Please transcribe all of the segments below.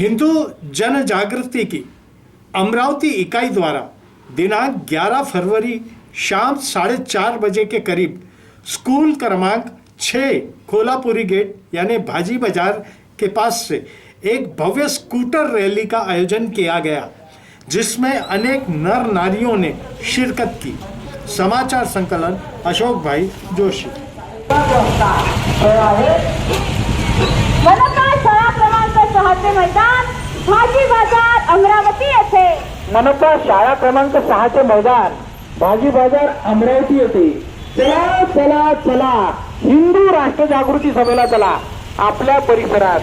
हिंदू जन जागृति की अमरावती इकाई द्वारा दिनांक 11 फरवरी शाम साढ़े चार बजे के करीब स्कूल क्रमांक छः कोलापुरी गेट, यानी भाजी बाज़ार के पास से एक भव्य स्कूटर रैली का आयोजन किया गया, जिसमें अनेक नर नारियों ने शिरकत की। समाचार संकलन अशोक भाई जोशी। सहाचे मैदान भाजी बाजार अमरावती येथे. मनपा शाळा क्रमांक सहाचे मैदान भाजी बाजार अमरावती येथे. चला चला चला. हिंदू राष्ट्र जागृती सभेला चला. आपल्या परिसरात.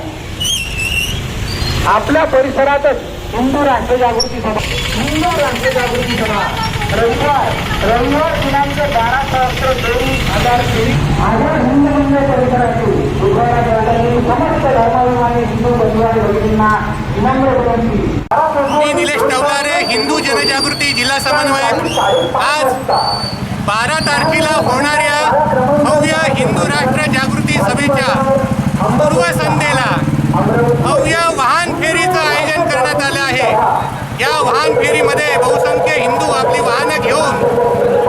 आपल्या परिसरातच हिंदू राष्ट्र जागृती सभा. हिंदू राष्ट्र जागृती सभा. रविवार रविवार दिनांक बारा सहस्त्र दोन हजार तेवीस. आझाद हिंदू मंदिर परिसरातील मी निलेश टवारे हिंदू जनजागृती जिल्हा समन्वयक. आज बारा तारखेला होणाऱ्या भव्य हिंदू राष्ट्र जागृती सभेच्या पूर्वसंध्येला भव्य वाहन फेरीचं आयोजन करण्यात आलं आहे. या वाहन फेरीमध्ये बहुसंख्य हिंदू आपली वाहनं घेऊन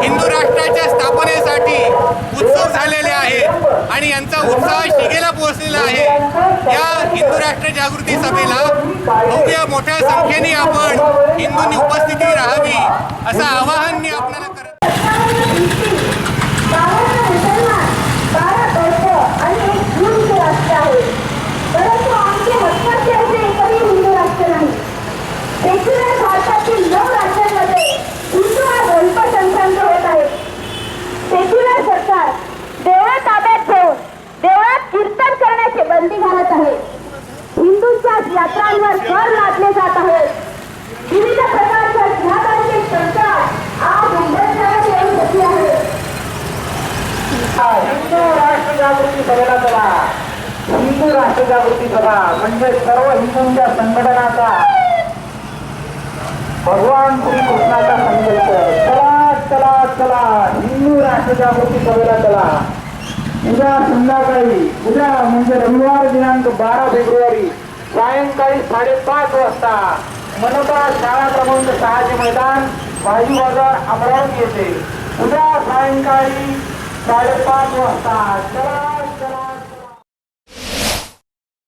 हिंदू राष्ट्राच्या स्थापनेसाठी उत्सव झालेले आहेत आणि यांचा उत्साह शिगेला पोहोचलेला आहे. राष्ट्र जागृती सभेला भव्य मोठ्या संख्येने आपण हिंदूंनी उपस्थिती राहावी असं आवाहन मी आपल्याला करत आहे. सरकार ताब्यात घेऊन देवळात कीर्तन करण्याची बंदी घालत आहे. हिंदूंच्या यात्रांवर कर लादले जात आहेत. विविध प्रकारच्या जिहादांचे संस्कार आज उंबरठ्यावर येऊन बसले आहेत. हिंदू राष्ट्र जागृती सभेला चला. हिंदू राष्ट्र जागृती सभा म्हणजे सर्व हिंदूंच्या संघटनाचा. भगवान श्री कृष्णाचा संकल्प. चला चला चला. हिंदू राष्ट्र जागृती सभेला चला. उद्या संध्याकाळी उद्या म्हणजे रविवार दिनांक बारा फेब्रुवारी. सायंकाळी साडेपाच वाजता मनपा शाळा क्रमांक सहाचे मैदान भाजी बाजार अमरावती येते. उद्या सायंकाळी साडेपाच वाजता. चला चला.